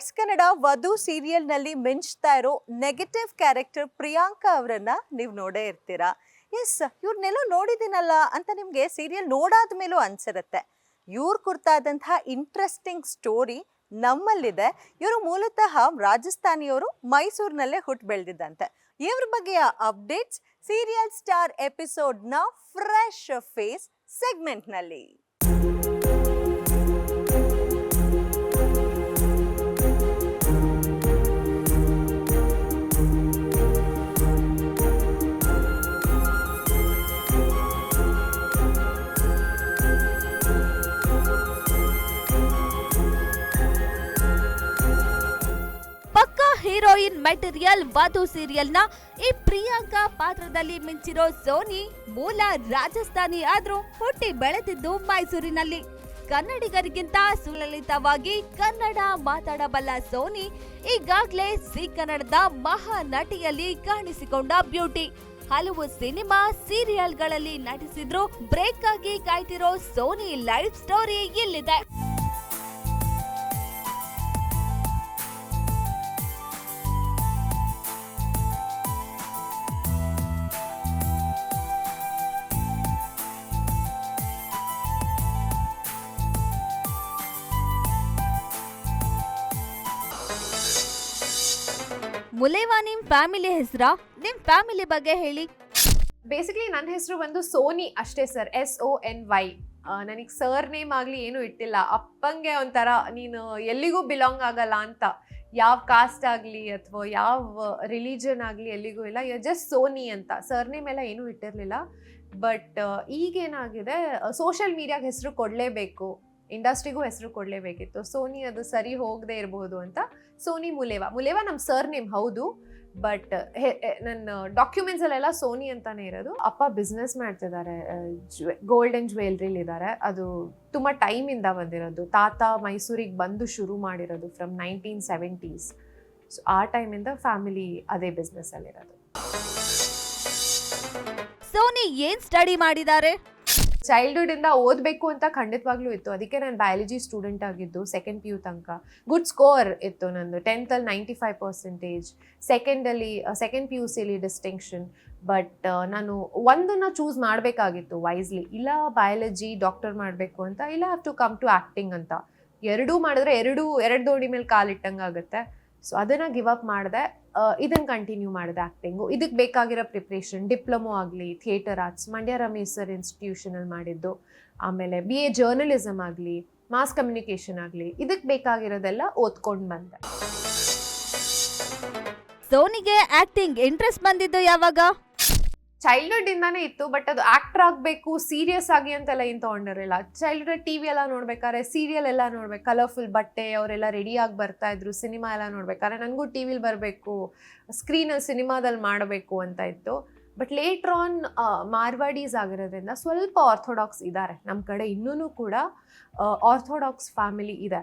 Colours Kannada ವಧು ಸೀರಿಯಲ್ನಲ್ಲಿ ಮಿಂಚ್ತಾ ಇರೋ negative character Priyanka ಅವರನ್ನ ನೀವು ನೋಡೇ ಇರ್ತೀರಾ? ಎಸ್ ಇವ್ರನ್ನೆಲ್ಲೋ ನೋಡಿದ್ದೀನಲ್ಲ ಅಂತ ನಿಮಗೆ ಸೀರಿಯಲ್ ನೋಡಾದ ಮೇಲೂ ಅನ್ಸಿರುತ್ತೆ. ಇವ್ರ ಕುರ್ತಾದಂತಹ ಇಂಟ್ರೆಸ್ಟಿಂಗ್ ಸ್ಟೋರಿ ನಮ್ಮಲ್ಲಿದೆ. ಇವರು ಮೂಲತಃ ರಾಜಸ್ಥಾನಿಯವರು ಮೈಸೂರಿನಲ್ಲೇ ಹುಟ್ಟು ಬೆಳೆದಿದ್ದಂತೆ. ಇವ್ರ ಬಗ್ಗೆಯ ಅಪ್ಡೇಟ್ಸ್ ಸೀರಿಯಲ್ ಸ್ಟಾರ್ ಎಪಿಸೋಡ್ನ ಫ್ರೆಶ್ ಫೇಸ್ ಸೆಗ್ಮೆಂಟ್ನಲ್ಲಿ. ಹೀರೋಯಿನ್ ಮೆಟೀರಿಯಲ್ ವಧು ಸೀರಿಯಲ್ನ ಈ ಪ್ರಿಯಾಂಕಾ ಪಾತ್ರದಲ್ಲಿ ಮಿಂಚಿರೋ ಸೋನಿ ಮೂಲ ರಾಜಸ್ಥಾನಿ ಆದ್ರೂ ಹುಟ್ಟಿ ಬೆಳೆದಿದ್ದು ಮೈಸೂರಿನಲ್ಲಿ. ಕನ್ನಡಿಗರಿಗಿಂತ ಸುಲಲಿತವಾಗಿ ಕನ್ನಡ ಮಾತಾಡಬಲ್ಲ ಸೋನಿ ಈಗಾಗಲೇ ಸಿ ಕನ್ನಡದ ಮಹಾ ನಟಿಯಲ್ಲಿ ಕಾಣಿಸಿಕೊಂಡ ಬ್ಯೂಟಿ. ಹಲವು ಸಿನಿಮಾ ಸೀರಿಯಲ್ಗಳಲ್ಲಿ ನಟಿಸಿದ್ರು ಬ್ರೇಕ್ ಆಗಿ ಕಾಯ್ತಿರೋ ಸೋನಿ ಲೈಫ್ ಸ್ಟೋರಿ ಇಲ್ಲಿದೆ. ಮುಲೇವಾ, ನಿಮ್ ಫ್ಯಾಮಿಲಿ ಹೆಸರ? ನಿಮ್ ಫ್ಯಾಮಿಲಿ ಬಗ್ಗೆ ಹೇಳಿ. ಬೇಸಿಕಲಿ ನನ್ನ ಹೆಸರು ಬಂದು ಸೋನಿ ಅಷ್ಟೇ sir S O N Y ನನಗೆ ಸರ್ ನೇಮ್ ಆಗಲಿ ಏನೂ ಇಟ್ಟಿಲ್ಲ. ಅಪ್ಪಂಗೆ ಒಂಥರ ನೀನು ಎಲ್ಲಿಗೂ ಬಿಲಾಂಗ್ ಆಗಲ್ಲ ಅಂತ. ಯಾವ ಕಾಸ್ಟ್ ಆಗಲಿ ಅಥವಾ ಯಾವ ರಿಲಿಜನ್ ಆಗಲಿ ಎಲ್ಲಿಗೂ ಇಲ್ಲ. ಜಸ್ಟ್ ಸೋನಿ ಅಂತ. ಸರ್ ನೇಮ್ ಎಲ್ಲ ಏನೂ ಇಟ್ಟಿರಲಿಲ್ಲ. ಬಟ್ ಈಗೇನಾಗಿದೆ ಸೋಷಿಯಲ್ ಮೀಡಿಯಾಗೆ ಹೆಸರು ಕೊಡಲೇಬೇಕು. ಇಂಡಸ್ಟ್ರಿಗೂ ಹೆಸರು ಕೊಡಲೇಬೇಕಿತ್ತು. ಸೋನಿ ಅದು ಸರಿ ಹೋಗದೆ ಇರಬಹುದು ಅಂತ ಸೋನಿ ಮುಲೇವಾ. ಮುಲೇವಾ ನಮ್ಮ ಸರ್ ನೇಮ್ ಹೌದು, ಬಟ್ ನನ್ನ ಡಾಕ್ಯುಮೆಂಟ್ಸ್ ಅಲ್ಲೆಲ್ಲ ಸೋನಿ ಅಂತಾನೆ ಇರೋದು. ಅಪ್ಪ ಬಿಸ್ನೆಸ್ ಮಾಡ್ತಿದ್ದಾರೆ ಗೋಲ್ಡ್ ಅಂಡ್ ಜ್ಯುವೆಲ್ರಿಲಿ ಇದ್ದಾರೆ ಅದು ತುಂಬ ಟೈಮಿಂದ ಬಂದಿರೋದು. ತಾತ ಮೈಸೂರಿಗೆ ಬಂದು ಶುರು ಮಾಡಿರೋದು ಫ್ರಮ್ ನೈನ್ಟೀನ್ ಸೆವೆಂಟೀಸ್ ಸೊ ಆ ಟೈಮಿಂದ ಫ್ಯಾಮಿಲಿ ಅದೇ ಬಿಸ್ನೆಸ್ ಅಲ್ಲಿರೋದು. ಸೋನಿ ಏನ್ ಸ್ಟಡಿ ಮಾಡಿದ್ದಾರೆ ಚೈಲ್ಡ್ಹುಡ್ ಇಂದ ಓದಬೇಕು ಅಂತ ಖಂಡಿತವಾಗ್ಲೂ ಇತ್ತು. ಅದಕ್ಕೆ ನಾನು ಬಯಾಲಜಿ ಸ್ಟೂಡೆಂಟ್ ಆಗಿದ್ದು ಸೆಕೆಂಡ್ ಪಿ ಯು ತನಕ. ಗುಡ್ ಸ್ಕೋರ್ ಇತ್ತು ನಂದು ಟೆಂತಲ್ಲಿ ನೈಂಟಿ ಫೈವ್ ಪರ್ಸೆಂಟೇಜ್ ಸೆಕೆಂಡಲ್ಲಿ ಸೆಕೆಂಡ್ ಪಿ ಯು ಸಿಲಿ ಡಿಸ್ಟಿಂಕ್ಷನ್ ಬಟ್ ನಾನು ಒಂದನ್ನು ಚೂಸ್ ಮಾಡಬೇಕಾಗಿತ್ತು ವೈಸ್ಲಿ ಇಲ್ಲ ಬಯಾಲಜಿ ಡಾಕ್ಟರ್ ಮಾಡಬೇಕು ಅಂತ, ಇಲ್ಲ have to come to acting ಅಂತ. ಎರಡೂ ಮಾಡಿದ್ರೆ ಎರಡು ಎರಡು ದೋಡಿ ಮೇಲೆ ಕಾಲಿಟ್ಟಂಗೆ ಆಗುತ್ತೆ ಸೊ ಅದನ್ನು ಗಿವ್ ಅಪ್ ಮಾಡಿದೆ ಇದನ್ನು ಕಂಟಿನ್ಯೂ ಮಾಡಿದೆ ಆ್ಯಕ್ಟಿಂಗು ಇದಕ್ಕೆ ಬೇಕಾಗಿರೋ ಪ್ರಿಪ್ರೇಷನ್ ಡಿಪ್ಲೊಮೊ ಆಗಲಿ theatre arts Mandya Ramesh sir ಇನ್ಸ್ಟಿಟ್ಯೂಷನಲ್ಲಿ ಮಾಡಿದ್ದು. ಆಮೇಲೆ ಬಿ ಎ ಜರ್ನಲಿಸಮ್ ಆಗಲಿ ಮಾಸ್ ಕಮ್ಯುನಿಕೇಷನ್ ಆಗಲಿ ಇದಕ್ಕೆ ಬೇಕಾಗಿರೋದೆಲ್ಲ ಓದ್ಕೊಂಡು ಬಂದೆ. ಸೋನಿಗೆ ಆಕ್ಟಿಂಗ್ ಇಂಟ್ರೆಸ್ಟ್ ಬಂದಿದ್ದು ಯಾವಾಗ? ಚೈಲ್ಡ್ಹುಡ್ ಇಂದಾನೇ ಇತ್ತು ಬಟ್ ಅದು ಆಕ್ಟರ್ ಆಗಬೇಕು ಸೀರಿಯಸ್ ಆಗಿ ಅಂತೆಲ್ಲ ಏನು ತೊಗೊಂಡಿರಲಿಲ್ಲ. ಚೈಲ್ಡ್ಹುಡ್ ಟಿ ವಿ ಎಲ್ಲ ನೋಡ್ಬೇಕಾದ್ರೆ ಸೀರಿಯಲ್ ಎಲ್ಲ ನೋಡ್ಬೇಕು ಕಲರ್ಫುಲ್ ಬಟ್ಟೆ ಅವರೆಲ್ಲ ರೆಡಿಯಾಗಿ ಬರ್ತಾ ಇದ್ರು ಸಿನಿಮಾ ಎಲ್ಲ ನೋಡ್ಬೇಕಾದ್ರೆ ನನಗೂ ಟಿ ವಿಲಿ ಬರಬೇಕು ಸ್ಕ್ರೀನಲ್ಲಿ ಸಿನಿಮಾದಲ್ಲಿ ಮಾಡಬೇಕು ಅಂತ ಇತ್ತು. ಬಟ್ ಲೇಟರ್ ಆನ್ ಮಾರ್ವಾಡೀಸ್ ಆಗಿರೋದ್ರಿಂದ ಸ್ವಲ್ಪ ಆರ್ಥೋಡಾಕ್ಸ್ ಇದ್ದಾರೆ. ನಮ್ಮ ಕಡೆ ಇನ್ನೂ ಕೂಡ ಆರ್ಥೋಡಾಕ್ಸ್ ಫ್ಯಾಮಿಲಿ ಇದೆ.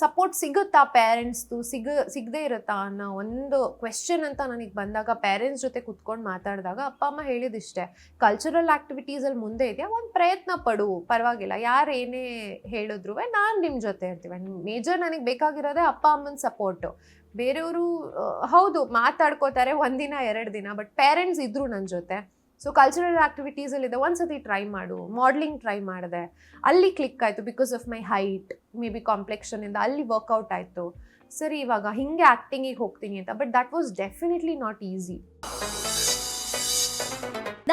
ಸಪೋರ್ಟ್ ಸಿಗುತ್ತಾ ಪೇರೆಂಟ್ಸ್ದು ಸಿಗ, ಸಿಗದೇ ಇರುತ್ತಾ ಅನ್ನೋ ಒಂದು ಕ್ವೆಶನ್ ಅಂತ ನನಗೆ ಬಂದಾಗ ಪೇರೆಂಟ್ಸ್ ಜೊತೆ ಕುತ್ಕೊಂಡು ಮಾತಾಡಿದಾಗ ಅಪ್ಪ, ಅಮ್ಮ ಹೇಳಿದಿಷ್ಟೇ ಕಲ್ಚರಲ್ ಆ್ಯಕ್ಟಿವಿಟೀಸಲ್ಲಿ ಮುಂದೆ ಇದೆಯಾ? ಒಂದು ಪ್ರಯತ್ನ ಪಡು, ಪರವಾಗಿಲ್ಲ, ಯಾರು ಏನೇ ಹೇಳಿದ್ರು ನಾನು ನಿಮ್ಮ ಜೊತೆ ಇರ್ತೀವಿ. ಮೇಜರ್ ನನಗೆ ಬೇಕಾಗಿರೋದೇ ಅಪ್ಪ, ಅಮ್ಮನ ಸಪೋರ್ಟು ಬೇರೆಯವರು ಹೌದು, ಮಾತಾಡ್ಕೋತಾರೆ ಒಂದಿನ, ಎರಡು ದಿನ ಬಟ್ ಪೇರೆಂಟ್ಸ್ ಇದ್ದರು ನನ್ನ ಜೊತೆ. ಸೊ ಕಲ್ಚರಲ್ ಆ್ಯಕ್ಟಿವಿಟೀಸಲ್ಲಿ ಇದೆ ಒಂದ್ಸತಿ ಟ್ರೈ ಮಾಡು. ಮಾಡ್ಲಿಂಗ್ ಟ್ರೈ ಮಾಡಿದೆ. ಅಲ್ಲಿ ಕ್ಲಿಕ್ ಆಯಿತು because of my height maybe ಕಾಂಪ್ಲೆಕ್ಷನಿಂದ ಅಲ್ಲಿ ವರ್ಕೌಟ್ ಆಯಿತು. ಸರಿ ಇವಾಗ ಹಿಂಗೆ ಆ್ಯಕ್ಟಿಂಗಿಗೆ ಹೋಗ್ತೀನಿ ಅಂತ. But that was definitely not easy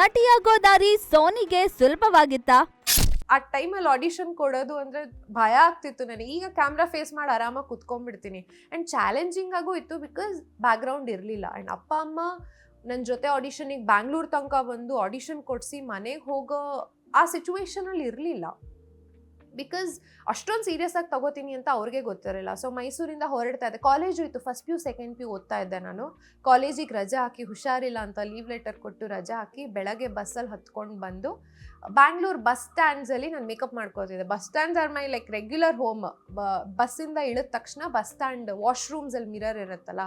ನಟಿಯಾಗೋ ದಾರಿ ಸೋನಿಗೆ ಸುಲಭವಾಗಿತ್ತಾ? ಆ ಟೈಮಲ್ಲಿ ಆಡಿಷನ್ ಕೊಡೋದು ಅಂದರೆ ಭಯ ಆಗ್ತಿತ್ತು ನನಗೆ. ಈಗ ಕ್ಯಾಮ್ರಾ ಫೇಸ್ ಮಾಡಿ ಆರಾಮಾಗಿ ಕುತ್ಕೊಂಡ್ಬಿಡ್ತೀನಿ. ಆ್ಯಂಡ್ ಚಾಲೆಂಜಿಂಗ್ ಆಗೂ ಇತ್ತು ಬಿಕಾಸ್ ಬ್ಯಾಕ್ಗ್ರೌಂಡ್ ಇರಲಿಲ್ಲ. ಆ್ಯಂಡ್ ಅಪ್ಪ ಅಮ್ಮ ನನ್ನ ಜೊತೆ ಆಡಿಷನಿಗೆ ಬ್ಯಾಂಗ್ಳೂರ್ ತನಕ ಬಂದು ಆಡಿಷನ್ ಕೊಡಿಸಿ ಮನೆಗೆ ಹೋಗೋ ಆ ಸಿಚುವೇಶನಲ್ಲಿ ಇರಲಿಲ್ಲ. ಬಿಕಾಸ್ ಅಷ್ಟೊಂದು ಸೀರಿಯಸ್ ಆಗಿ ತಗೋತೀನಿ ಅಂತ ಅವ್ರಿಗೆ ಗೊತ್ತಿರಲಿಲ್ಲ. ಸೊ ಮೈಸೂರಿಂದ ಹೊರಡ್ತಾ ಇದ್ದೆ. ಕಾಲೇಜು ಇತ್ತು first P U second P U ಓದ್ತಾ ಇದ್ದೆ ನಾನು. ಕಾಲೇಜಿಗೆ ರಜೆ ಹಾಕಿ, ಹುಷಾರಿಲ್ಲ ಅಂತ ಲೀವ್ ಲೆಟರ್ ಕೊಟ್ಟು ರಜೆ ಹಾಕಿ ಬೆಳಗ್ಗೆ ಬಸ್ಸಲ್ಲಿ ಹತ್ಕೊಂಡು ಬಂದು ಬ್ಯಾಂಗ್ಳೂರು ಬಸ್ ಸ್ಟ್ಯಾಂಡ್ಸಲ್ಲಿ ನಾನು makeup ಮಾಡ್ಕೋತಿದ್ದೆ. Bus stands are my like regular home ಬಸ್ಸಿಂದ ಇಳಿದ ತಕ್ಷಣ ಬಸ್ ಸ್ಟ್ಯಾಂಡ್ ವಾಶ್ರೂಮ್ಸಲ್ಲಿ ಮಿರರ್ ಇರುತ್ತಲ್ಲ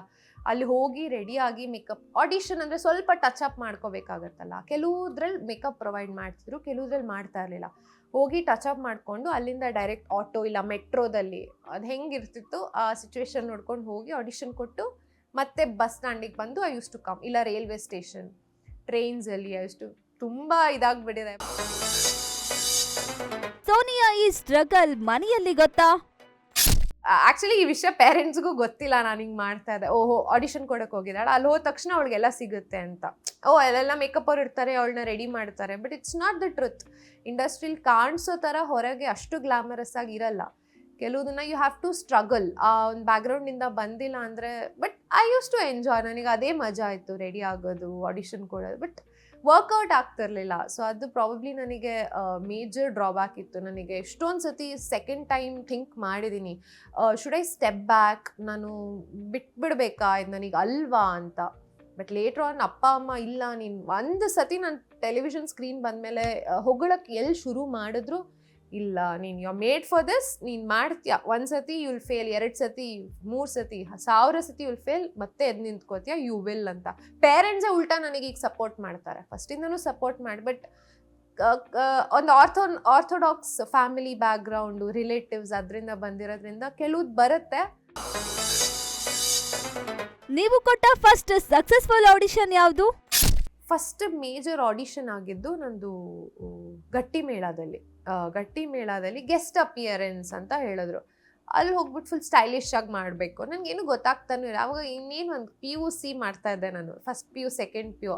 ಅಲ್ಲಿ ಹೋಗಿ ರೆಡಿಯಾಗಿ ಮೇಕಪ್ ಆಡಿಷನ್ ಅಂದ್ರೆ ಸ್ವಲ್ಪ ಟಚ್ ಅಪ್ ಮಾಡ್ಕೋಬೇಕಾಗತ್ತಲ್ಲ. ಕೆಲವುದ್ರಲ್ಲಿ ಮೇಕಪ್ ಪ್ರೊವೈಡ್ ಮಾಡ್ತಿದ್ರು ಕೆಲವುದ್ರಲ್ಲಿ ಮಾಡ್ತಾ ಇರಲಿಲ್ಲ. ಹೋಗಿ ಟಚ್ ಅಪ್ ಮಾಡಿಕೊಂಡು ಅಲ್ಲಿಂದ ಡೈರೆಕ್ಟ್ ಆಟೋ ಇಲ್ಲ ಮೆಟ್ರೋದಲ್ಲಿ ಅದು ಹೆಂಗಿರ್ತಿತ್ತು, ಆ ಸಿಚುವೇಶನ್ ನೋಡ್ಕೊಂಡು ಹೋಗಿ ಆಡಿಷನ್ ಕೊಟ್ಟು ಮತ್ತೆ ಬಸ್ ಸ್ಟ್ಯಾಂಡಿಗೆ ಬಂದು ಐ ಯೂಸ್ ಟು ಕಮ್ ಇಲ್ಲ ರೈಲ್ವೆ ಸ್ಟೇಷನ್ ಟ್ರೈನ್ಸಲ್ಲಿ ಐ ಯೂಸ್ ಟು ತುಂಬ ಇದಾಗ್ಬಿಟ್ಟಿದೆ. ಸೋನಿಯಾ ಈ ಸ್ಟ್ರಗಲ್ ಮನೆಯಲ್ಲಿ ಗೊತ್ತಾ? ಆಕ್ಚುಲಿ ಈ ವಿಷಯ ಪೇರೆಂಟ್ಸ್ಗೂ ಗೊತ್ತಿಲ್ಲ, ನಾನು ಹಿಂಗೆ ಮಾಡ್ತಾ ಇದ್ದೆ. ಓಹೋ ಆಡಿಷನ್ ಕೊಡೋಕೆ ಹೋಗಿದ್ದಾಳೆ. ಅಲ್ಲಿ ಹೋದ ತಕ್ಷಣ ಅವಳಿಗೆಲ್ಲ ಸಿಗುತ್ತೆ ಅಂತ. ಓ ಅಲ್ಲೆಲ್ಲ ಮೇಕಪ್ ಅವ್ರು ಇರ್ತಾರೆ, ಅವಳನ್ನ ರೆಡಿ ಮಾಡ್ತಾರೆ. But it's not the truth ಇಂಡಸ್ಟ್ರೀಲಿ ಕಾಣಿಸೋ ಥರ ಹೊರಗೆ ಅಷ್ಟು ಗ್ಲಾಮರಸ್ ಆಗಿ ಇರಲ್ಲ. ಕೆಲವುದನ್ನ ಯು ಹ್ಯಾವ್ ಟು ಸ್ಟ್ರಗಲ್ ಆ, ಒಂದು ಬ್ಯಾಕ್ಗ್ರೌಂಡಿಂದ ಬಂದಿಲ್ಲ ಅಂದರೆ but I use to enjoy ನನಗೆ ಅದೇ ಮಜಾ ಆಯಿತು ರೆಡಿ ಆಗೋದು ಆಡಿಷನ್ ಕೊಡೋದು. ಬಟ್ ವರ್ಕೌಟ್ ಆಗ್ತಿರ್ಲಿಲ್ಲ. ಸೊ ಅದು ಪ್ರಾಬಬ್ಲಿ ನನಗೆ ಮೇಜರ್ ಡ್ರಾಬ್ಯಾಕ್ ಇತ್ತು. ನನಗೆ ಎಷ್ಟೊಂದು ಸತಿ ಸೆಕೆಂಡ್ ಟೈಮ್ ಥಿಂಕ್ ಮಾಡಿದ್ದೀನಿ ಶುಡ್ ಐ ಸ್ಟೆಪ್ ಬ್ಯಾಕ್ ನಾನು ಬಿಟ್ಬಿಡ್ಬೇಕಾ? ಇದು ನನಗೆ ಅಲ್ವಾ ಅಂತ. ಬಟ್ ಲೇಟ್ರ್ ಆನ್ ಅಪ್ಪ, ಅಮ್ಮ ಇಲ್ಲ. ನೀನು ಒಂದು ಸತಿ ನಾನು ಟೆಲಿವಿಷನ್ ಸ್ಕ್ರೀನ್ ಬಂದಮೇಲೆ ಹೊಗಳಕ್ಕೆ ಎಲ್ಲಿ ಶುರು ಮಾಡಿದ್ರು ಇಲ್ಲ ನೀನು ಯು ಮೇಡ್ ಫಾರ್ ದಿಸ್ ನೀನು ಮಾಡ್ತೀಯ. ಒಂದು ಸತಿ ಯುಲ್ ಫೇಲ್ ಎರಡು ಸತಿ ಮೂರು ಸತಿ ಸಾವಿರ ಸತಿ ಯುಲ್ ಫೇಲ್ ಮತ್ತೆ ಎದ್ದು ನಿಂತ್ಕೋತೀಯ? ಯು ವಿಲ್ ಅಂತ. ಪೇರೆಂಟ್ಸೇ ಉಲ್ಟಾ ನನಗೆ ಈಗ ಸಪೋರ್ಟ್ ಮಾಡ್ತಾರೆ. ಫಸ್ಟಿಂದನೂ ಸಪೋರ್ಟ್ ಮಾಡಿ ಬಟ್ ಒಂದು ortho orthodox family background relatives ಅದರಿಂದ ಬಂದಿರೋದ್ರಿಂದ ಕೆಲವ್ದು ಬರುತ್ತೆ. ನೀವು ಕೊಟ್ಟ ಫಸ್ಟ್ ಸಕ್ಸಸ್ಫುಲ್ ಆಡಿಷನ್ ಯಾವುದು? ಫಸ್ಟ್ ಮೇಜರ್ ಆಡಿಷನ್ ಆಗಿದ್ದು ನಂದು ಗಟ್ಟಿ ಮೇಳದಲ್ಲಿ ಗಟ್ಟಿ ಮೇಳದಲ್ಲಿ ಗೆಸ್ಟ್ ಅಪಿಯರೆನ್ಸ್ ಅಂತ ಹೇಳಿದ್ರು. ಅಲ್ಲಿ ಹೋಗ್ಬಿಟ್ಟು ಫುಲ್ ಸ್ಟೈಲಿಶ್ ಆಗಿ ಮಾಡಬೇಕು. ನನಗೇನು ಗೊತ್ತಾಗ್ತಾನೂ ಇಲ್ಲ ಅವಾಗ ಇನ್ನೇನು ಒಂದು ಪಿ ಯು ಸಿ ಮಾಡ್ತಾ ಇದ್ದೆ ನಾನು. First P U second P U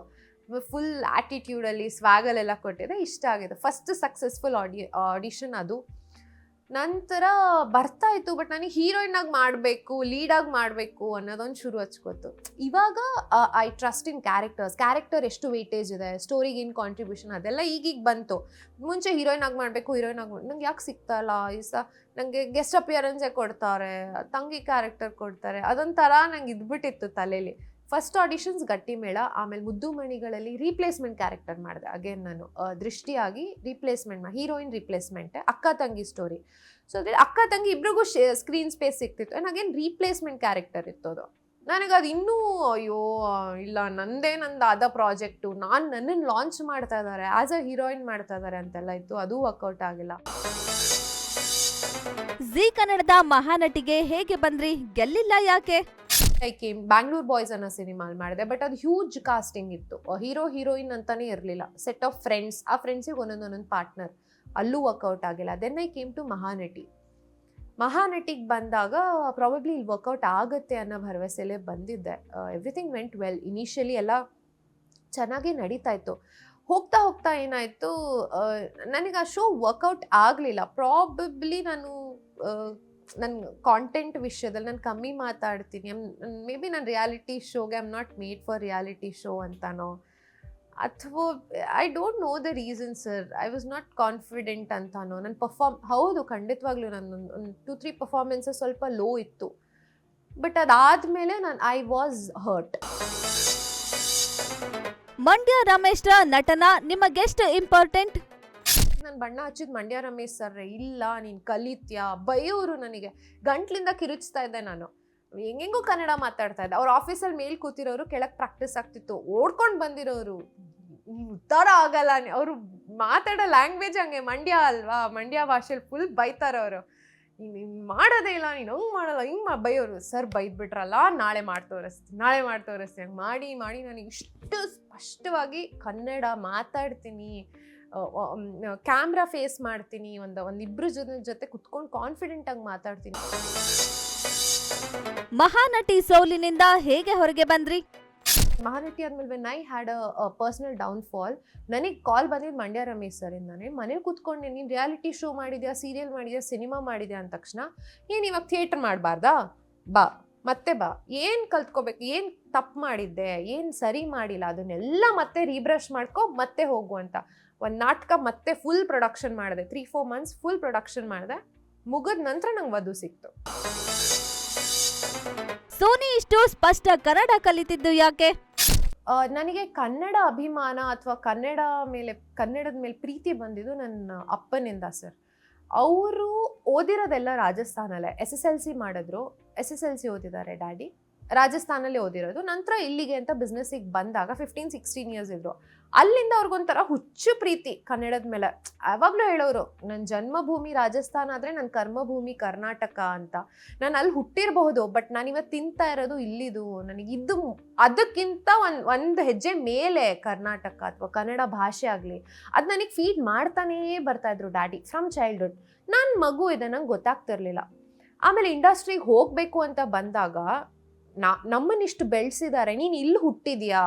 full ಆ್ಯಟಿಟ್ಯೂಡಲ್ಲಿ ಸ್ವಾಗಲೆಲ್ಲ ಕೊಟ್ಟಿದ್ದೆ ಇಷ್ಟ ಆಗಿದೆ ಫಸ್ಟ್ ಸಕ್ಸಸ್ಫುಲ್ ಆಡಿ ಆಡಿಷನ್ ಅದು. ನಂತರ ಬರ್ತಾ ಇತ್ತು ಬಟ್ ನನಗೆ ಹೀರೋಯಿನ್ ಆಗಿ ಮಾಡಬೇಕು ಲೀಡಾಗಿ ಮಾಡಬೇಕು ಅನ್ನೋದೊಂದು ಶುರು ಹಚ್ಕೋತು ಇವಾಗ I trust in characters character ಎಷ್ಟು ವೇಟೇಜ್ ಇದೆ ಸ್ಟೋರಿಗೆ ಏನು ಕಾಂಟ್ರಿಬ್ಯೂಷನ್ ಅದೆಲ್ಲ ಈಗೀಗ ಬಂತು. ಮುಂಚೆ ಹೀರೋಯಿನ್ ಆಗಿ ಮಾಡಬೇಕು ಹೀರೋಯಿನ್ ಆಗಿ ನಂಗೆ ಯಾಕೆ ಸಿಗ್ತಾ ಇಲ್ಲ ನನಗೆ ಗೆಸ್ಟ್ ಅಪಿಯರೆನ್ಸೇ ಕೊಡ್ತಾರೆ, ತಂಗಿ ಕ್ಯಾರೆಕ್ಟರ್ ಕೊಡ್ತಾರೆ ಅದೊಂಥರ ನಂಗೆ ಇದ್ಬಿಟ್ಟಿತ್ತು ತಲೆಯಲ್ಲಿ ಫಸ್ಟ್ ಆಡಿಷನ್ಸ್ ಗಟ್ಟಿ ಮೇಳ, ಆಮೇಲೆ ಮುದ್ದು ಮಣಿಗಳಲ್ಲಿ ರೀಪ್ಲೇಸ್ಮೆಂಟ್ ಕ್ಯಾರೆಕ್ಟರ್ ಮಾಡಿದೆ. ಅಗೇನ್ ನಾನು ದೃಷ್ಟಿಯಾಗಿ ರೀಪ್ಲೇಸ್ಮೆಂಟ್ ಹೀರೋಯಿನ್ ರೀಪ್ಲೇಸ್ಮೆಂಟ್ ಅಕ್ಕ ತಂಗಿ ಸ್ಟೋರಿ ಸೊ ಅದೇ ಅಕ್ಕ ತಂಗಿ ಇಬ್ರಿಗೂ ಸ್ಕ್ರೀನ್ ಸ್ಪೇಸ್ ಸಿಗ್ತಿತ್ತು. ಆ್ಯಂಡ್ ಅಗೇನ್ ರೀಪ್ಲೇಸ್ಮೆಂಟ್ ಕ್ಯಾರೆಕ್ಟರ್ ಇತ್ತು ಅದು ನನಗೆ ಅದು ಇನ್ನೂ ಅಯ್ಯೋ, ಇಲ್ಲ, ನಂದೇ ನಂದು ಆದ ಪ್ರಾಜೆಕ್ಟು ನಾನು ನನ್ನನ್ನು ಲಾಂಚ್ ಮಾಡ್ತಾ ಇದ್ದಾರೆ ಆ್ಯಸ್ ಅ ಹೀರೋಯಿನ್ ಮಾಡ್ತಾ ಇದ್ದಾರೆ ಅಂತೆಲ್ಲ ಇತ್ತು. ಅದು ವರ್ಕೌಟ್ ಆಗಿಲ್ಲ. ಜಿ ಕನ್ನಡದ ಮಹಾನಟಿಗೆ ಹೇಗೆ ಬಂದ್ರಿ? ಗೆಲ್ಲಿಲ್ಲ ಯಾಕೆ? ಲೈಕ್ ಬ್ಯಾಂಗ್ಳೂರ್ ಬಾಯ್ಸ್ ಅನ್ನೋ ಸಿನಿಮಾ ಮಾಡಿದೆ ಬಟ್ ಅದು ಹ್ಯೂಜ್ ಕಾಸ್ಟಿಂಗ್ ಇತ್ತು. ಹೀರೋ ಹೀರೋಯಿನ್ ಅಂತಾನೆ ಇರಲಿಲ್ಲ. ಸೆಟ್ ಆಫ್ ಫ್ರೆಂಡ್ಸ್ ಆ ಫ್ರೆಂಡ್ಸಿಗೆ ಒಂದೊಂದು ಒಂದೊಂದು ಪಾರ್ಟ್ನರ್ ಅಲ್ಲೂ ವರ್ಕೌಟ್ ಆಗಿಲ್ಲ. Then I came to Mahanati ಮಹಾನಟಿಗೆ ಬಂದಾಗ ಪ್ರಾಬಬ್ಲಿ ಇಲ್ಲಿ ವರ್ಕೌಟ್ ಆಗುತ್ತೆ ಅನ್ನೋ ಭರವಸೆಲೆ ಬಂದಿದ್ದೆ. ಎವ್ರಿಥಿಂಗ್ ವೆಂಟ್ ವೆಲ್ ಇನಿಷಿಯಲಿ ಎಲ್ಲ ಚೆನ್ನಾಗಿ ನಡೀತಾ ಇತ್ತು. ಹೋಗ್ತಾ ಹೋಗ್ತಾ ಏನಾಯಿತು ನನಗೆ ಆ ಶೋ ವರ್ಕೌಟ್ ಆಗಲಿಲ್ಲ. ಪ್ರಾಬಬ್ಲಿ ನಾನು ನನ್ನ ಕಾಂಟೆಂಟ್ ವಿಷಯದಲ್ಲಿ ನಾನು ಕಮ್ಮಿ ಮಾತಾಡ್ತೀನಿ. ಮೇ ಬಿ ನಾನು reality ಶೋಗೆ I'm not made for reality show ಅಂತಾನೋ. ಅಥವಾ I don't know the reason sir I was not confident ಅಂತಾನೋ. ನನ್ನ ಪರ್ಫಾಮ್ ಹೌದು, ಖಂಡಿತವಾಗ್ಲೂ ನನ್ನ ಒಂದು ಟು ತ್ರೀ ಪರ್ಫಾರ್ಮೆನ್ಸಸ್ ಸ್ವಲ್ಪ ಲೋ ಇತ್ತು. ಬಟ್ ಅದಾದಮೇಲೆ ನಾನು ಐ ವಾಸ್ ಹರ್ಟ್ ಮಂಡ್ಯ ರಮೇಶ್ರ ನಟನ ನಿಮಗೆಷ್ಟು ಇಂಪಾರ್ಟೆಂಟ್ ನಾನು ಬಣ್ಣ ಹಚ್ಚಿದ ಮಂಡ್ಯ ರಮೇಶ್ ಸರ್ ಇಲ್ಲ, ನೀನು ಕಲಿತ್ಯ? ಬೈಯೋರು ನನಗೆ. ಗಂಟ್ಲಿಂದ ಕಿರುಚ್ತಾ ಇದ್ದೆ ನಾನು. ಹೆಂಗೆಂಗೋ ಕನ್ನಡ ಮಾತಾಡ್ತಾ ಇದ್ದೆ. ಅವ್ರ ಆಫೀಸಲ್ಲಿ ಮೇಲ್ ಕೂತಿರೋರು ಕೆಳಗೆ ಪ್ರಾಕ್ಟೀಸ್ ಆಗ್ತಿತ್ತು. ಓಡ್ಕೊಂಡು ಬಂದಿರೋರು. ಉತ್ತರ ಆಗಲ್ಲ. ಅವರು ಮಾತಾಡೋ ಲ್ಯಾಂಗ್ವೇಜ್ ಹಂಗೆ ಮಂಡ್ಯ ಅಲ್ವಾ? ಮಂಡ್ಯ ಭಾಷೆಲಿ ಫುಲ್ ಬೈತಾರೆ ಅವರು. ನೀನು ಮಾಡೋದೇ ಇಲ್ಲ. ನೀನು ಹಂಗೆ ಮಾಡಲ್ಲ. ಹಿಂಗೆ ಮಾ, ಬೈಯೋರು. ಸರ್ ಬೈದ್ಬಿಟ್ರಲ್ಲ, ನಾಳೆ ಮಾಡಿ ತೋರಿಸ್ತೀನಿ ನಾಳೆ ಮಾಡಿ ತೋರಿಸ್ತೀನಿ. ಹಂಗೆ ಮಾಡಿ ಮಾಡಿ ನನಗೆ ಇಷ್ಟು ಸ್ಪಷ್ಟವಾಗಿ ಕನ್ನಡ ಮಾತಾಡ್ತೀನಿ. ಕ್ಯಾಮ್ರಾ ಫೇಸ್ ಮಾಡ್ತೀನಿ ಒಂದು ಒಂದಿಬ್ರು ಜನ ಜೊತೆ ಕುತ್ಕೊಂಡು ಕಾನ್ಫಿಡೆಂಟ್ ಆಗಿ ಮಾತಾಡ್ತೀನಿ. ಮಹಾನಟಿ ಸೋಲಿನಿಂದ ಹೇಗೆ ಹೊರಗೆ ಬಂದ್ರಿ? ಮಹಾನಟಿ ಆದ್ಮೇಲೆ when I had a personal downfall ನನಗೆ ಕಾಲ್ ಬಂದಿದ್ದು ಮಂಡ್ಯ ರಮೇಶ್ ಸರಿಂದಾನೆ ಮನೇಲಿ ಕೂತ್ಕೊಂಡು ನೀನು ರಿಯಾಲಿಟಿ ಶೋ ಮಾಡಿದ್ಯಾ ಸೀರಿಯಲ್ ಮಾಡಿದ್ಯಾ ಸಿನಿಮಾ ಮಾಡಿದ್ಯಾ ಅಂದ ತಕ್ಷಣ ಏನು ಇವಾಗ ಥಿಯೇಟ್ರ್ ಮಾಡಬಾರ್ದಾ? ಬಾ ಮತ್ತೆ ಬಾ. ಏನು ಕಲ್ತ್ಕೋಬೇಕು? ಏನು ತಪ್ಪು ಮಾಡಿದ್ದೆ? ಏನು ಸರಿ ಮಾಡಿಲ್ಲ? ಅದನ್ನೆಲ್ಲ ಮತ್ತೆ ರೀಬ್ರಷ್ ಮಾಡ್ಕೊ ಮತ್ತೆ ಹೋಗು ಅಂತ. ಒಂದು ನಾಟಕ ಮತ್ತೆ ಫುಲ್ ಪ್ರೊಡಕ್ಷನ್ ಮಾಡಿದೆ. Three four months full production ಮಾಡಿದೆ. ಮುಗಿದ ನಂತರ ನಂಗೆ ವಧು ಸಿಕ್ತು. ಸೋನಿ ಇಷ್ಟು ಸ್ಪಷ್ಟ ಕನ್ನಡ ಕಲಿತಿದ್ದು ಯಾಕೆ? ನನಗೆ ಕನ್ನಡ ಅಭಿಮಾನ ಅಥವಾ ಕನ್ನಡ ಮೇಲೆ ಕನ್ನಡದ ಮೇಲೆ ಪ್ರೀತಿ ಬಂದಿದ್ದು ನನ್ನ ಅಪ್ಪನಿಂದ ಸರ್. ಅವರು ಓದಿರೋದೆಲ್ಲ ರಾಜಸ್ಥಾನಲ್ಲೇ. ಎಸ್ ಎಸ್ ಎಲ್ ಸಿ ಮಾಡಿದ್ರು. ಎಸ್ ಎಸ್ ಎಲ್ ಸಿ ಓದಿದ್ದಾರೆ ಡ್ಯಾಡಿ. ರಾಜಸ್ಥಾನಲ್ಲಿ ಓದಿರೋದು. ನಂತರ ಇಲ್ಲಿಗೆ ಅಂತ ಬಿಸ್ನೆಸ್ಸಿಗೆ ಬಂದಾಗ ಫಿಫ್ಟೀನ್ ಸಿಕ್ಸ್ಟೀನ್ ಇಯರ್ಸ್ ಇದ್ರು. ಅಲ್ಲಿಂದ ಅವ್ರಿಗೊಂಥರ ಹುಚ್ಚು ಪ್ರೀತಿ ಕನ್ನಡದ ಮೇಲೆ. ಯಾವಾಗಲೂ ಹೇಳೋರು ನನ್ನ ಜನ್ಮಭೂಮಿ ರಾಜಸ್ಥಾನ ಆದರೆ ನನ್ನ ಕರ್ಮಭೂಮಿ ಕರ್ನಾಟಕ ಅಂತ. ನಾನು ಅಲ್ಲಿ ಹುಟ್ಟಿರಬಹುದು, ಬಟ್ ನಾನು ಇವತ್ತು ತಿಂತಾ ಇರೋದು ಇಲ್ಲಿದು. ನನಗೆ ಇದು ಅದಕ್ಕಿಂತ ಒಂದು ಒಂದು ಹೆಜ್ಜೆ ಮೇಲೆ ಕರ್ನಾಟಕ ಅಥವಾ ಕನ್ನಡ ಭಾಷೆ ಆಗಲಿ. ಅದು ನನಗೆ ಫೀಡ್ ಮಾಡ್ತಾನೇ ಬರ್ತಾ ಇದ್ರು ಡ್ಯಾಡಿ ಫ್ರಮ್ ಚೈಲ್ಡ್ಹುಡ್ ನಾನು ಮಗು ಇದೆ, ನಂಗೆ ಗೊತ್ತಾಗ್ತಿರ್ಲಿಲ್ಲ. ಆಮೇಲೆ ಇಂಡಸ್ಟ್ರಿಗೆ ಹೋಗಬೇಕು ಅಂತ ಬಂದಾಗ ನಾ, ನಮ್ಮನ್ನಿಷ್ಟು ಬೆಳೆಸಿದ್ದಾರೆ ನೀನು ಇಲ್ಲಿ ಹುಟ್ಟಿದ್ಯಾ?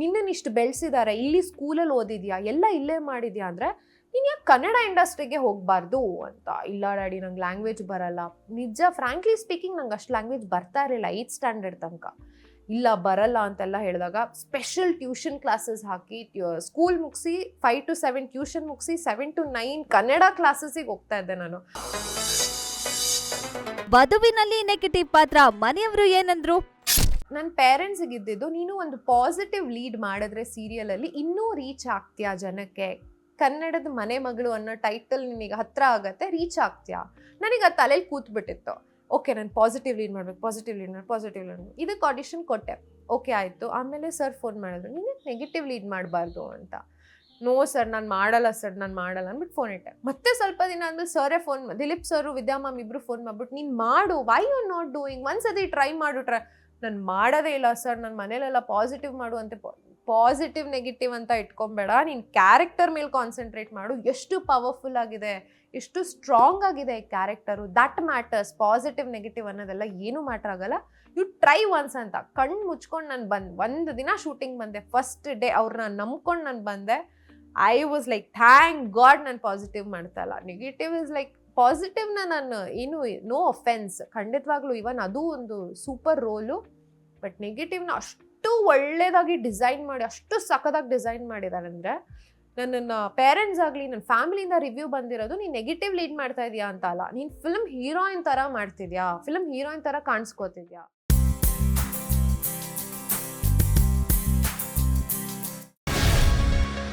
ನಿನ್ನನ್ನಿಷ್ಟು ಬೆಳೆಸಿದ್ದಾರೆ ಇಲ್ಲಿ ಸ್ಕೂಲಲ್ಲಿ ಓದಿದ್ಯಾ? ಎಲ್ಲ ಇಲ್ಲೇ ಮಾಡಿದ್ಯಾ ಅಂದರೆ, ನೀನು ಯಾಕೆ ಕನ್ನಡ ಇಂಡಸ್ಟ್ರಿಗೆ ಹೋಗಬಾರ್ದು ಅಂತ? ಇಲ್ಲ ಡ್ಯಾಡಿ, ನಂಗೆ ಲ್ಯಾಂಗ್ವೇಜ್ ಬರಲ್ಲ. ನಿಜ ಫ್ರಾಂಕ್ಲಿ ಸ್ಪೀಕಿಂಗ್ ನಂಗೆ ಅಷ್ಟು ಲ್ಯಾಂಗ್ವೇಜ್ ಬರ್ತಾ ಇರಲಿಲ್ಲ ಏಯ್ತ್ ಸ್ಟ್ಯಾಂಡರ್ಡ್ ತನಕ. ಇಲ್ಲ, ಬರಲ್ಲ ಅಂತೆಲ್ಲ ಹೇಳಿದಾಗ ಸ್ಪೆಷಲ್ ಟ್ಯೂಷನ್ ಕ್ಲಾಸಸ್ ಹಾಕಿ ಸ್ಕೂಲ್ ಮುಗಿಸಿ ಫೈವ್ ಟು ಸೆವೆನ್ ಟ್ಯೂಷನ್ ಮುಗಿಸಿ ಸೆವೆನ್ ಟು ನೈನ್ ಕನ್ನಡ ಕ್ಲಾಸಸ್ಸಿಗೆ ಹೋಗ್ತಾ ಇದ್ದೆ ನಾನು. ವಧುವಿನಲ್ಲಿ ನೆಗೆಟಿವ್ ಪಾತ್ರ, ಮನೆಯವರು ಏನಂದ್ರು? ನನ್ನ ಪೇರೆಂಟ್ಸಿಗೆ ಇದ್ದಿದ್ದು ನೀನು ಒಂದು ಪಾಸಿಟಿವ್ ಲೀಡ್ ಮಾಡಿದ್ರೆ ಸೀರಿಯಲಲ್ಲಿ ಇನ್ನೂ ರೀಚ್ ಆಗ್ತೀಯಾ ಜನಕ್ಕೆ? ಕನ್ನಡದ ಮನೆ ಮಗಳು ಅನ್ನೋ ಟೈಟಲ್ ನಿನಗೆ ಹತ್ರ ಆಗತ್ತೆ ರೀಚ್ ಆಗ್ತೀಯಾ? ನನಗೆ ಆ ತಲೆಯಲ್ಲಿ ಕೂತ್ಬಿಟ್ಟಿತ್ತು. ಓಕೆ ನಾನು ಪಾಸಿಟಿವ್ ಲೀಡ್ ಮಾಡ್ಬೇಕು ಪಾಸಿಟಿವ್ ಲೀಡ್ ಮಾಡಿ ಪಾಸಿಟಿವ್ ಲೀಡ್ ಮಾಡಿ ಇದಕ್ಕೆ ಆಡಿಷನ್ ಕೊಟ್ಟೆ. ಓಕೆ ಆಯಿತು. ಆಮೇಲೆ ಸರ್ ಫೋನ್ ಮಾಡಿದ್ರು. ನೀನು ನೆಗೆಟಿವ್ ಲೀಡ್ ಮಾಡಬಾರ್ದು ಅಂತ. ನೋ ಸರ್ ನಾನು ಮಾಡಲ್ಲ ಸರ್ ನಾನು ಮಾಡಲ್ಲ ಅಂದ್ಬಿಟ್ಟು ಫೋನ್ ಇಟ್ಟೆ. ಮತ್ತೆ ಸ್ವಲ್ಪ ದಿನ ಆದ್ಮೇಲೆ ಸರೇ phone Dileep sir Vidya ma'am ಇಬ್ರು ಫೋನ್ ಮಾಡ್ಬಿಟ್ಟು, ನೀನು ಮಾಡು ವೈ ಯು ನಾಟ್ ಡೂಯಿಂಗ್ ಒಂದ್ಸತಿ ಟ್ರೈ ಮಾಡು ಟ್ರೈ ನಾನು ಮಾಡೋದೇ ಇಲ್ಲ ಸರ್ ನನ್ನ ಮನೇಲೆಲ್ಲ ಪಾಸಿಟಿವ್ ಮಾಡು ಅಂತ ಪಾಸಿಟಿವ್ ನೆಗೆಟಿವ್ ಅಂತ ಇಟ್ಕೊಬೇಡ. ನೀನು ಕ್ಯಾರೆಕ್ಟರ್ ಮೇಲೆ ಕಾನ್ಸಂಟ್ರೇಟ್ ಮಾಡು. ಎಷ್ಟು ಪವರ್ಫುಲ್ ಆಗಿದೆ, ಎಷ್ಟು ಸ್ಟ್ರಾಂಗ್ ಆಗಿದೆ character that matters positive negative ಅನ್ನೋದೆಲ್ಲ ಏನೂ ಮ್ಯಾಟ್ರ್ ಆಗಲ್ಲ. ಯು ಟ್ರೈ ಒನ್ಸ್ ಅಂತ. ಕಣ್ಣು ಮುಚ್ಕೊಂಡು ನಾನು ಬಂದು, ಒಂದು ದಿನ ಶೂಟಿಂಗ್ ಬಂದೆ. ಫಸ್ಟ್ ಡೇ ಅವ್ರನ್ನ ನಂಬ್ಕೊಂಡು ನಾನು ಬಂದೆ. I was like thank God ನಾನು ಪಾಸಿಟಿವ್ ಮಾಡ್ತಾ ಇಲ್ಲ. ನೆಗೆಟಿವ್ ಇಸ್ ಲೈಕ್ ಪಾಸಿಟಿವ್ನ ನಾನು ಏನು ನೋ ಅಫೆನ್ಸ್ ಖಂಡಿತವಾಗ್ಲೂ ಇವನ್ ಅದು ಒಂದು ಸೂಪರ್ ರೋಲು ಬಟ್ ನೆಗೆಟಿವ್ನ ಅಷ್ಟು ಒಳ್ಳೆಯದಾಗಿ ಡಿಸೈನ್ ಮಾಡಿ, ಅಷ್ಟು ಸಖದಾಗಿ ಡಿಸೈನ್ ಮಾಡಿದ್ದಾರೆ ಅಂದರೆ ನನ್ನ ಪೇರೆಂಟ್ಸ್ ಆಗಲಿ ನನ್ನ ಫ್ಯಾಮಿಲಿಯಿಂದ ರಿವ್ಯೂ ಬಂದಿರೋದು, ನೀನು ನೆಗೆಟಿವ್ ಲೀಡ್ ಮಾಡ್ತಾ ಇದೀಯಾ ಅಂತ ಅಲ್ಲ. ನೀನು ಫಿಲ್ಮ್ ಹೀರೋಯಿನ್ ಥರ ಮಾಡ್ತಿದ್ಯಾ? ಫಿಲ್ಮ್ ಹೀರೋಯಿನ್ ಥರ ಕಾಣಿಸ್ಕೋತಿದ್ಯಾ?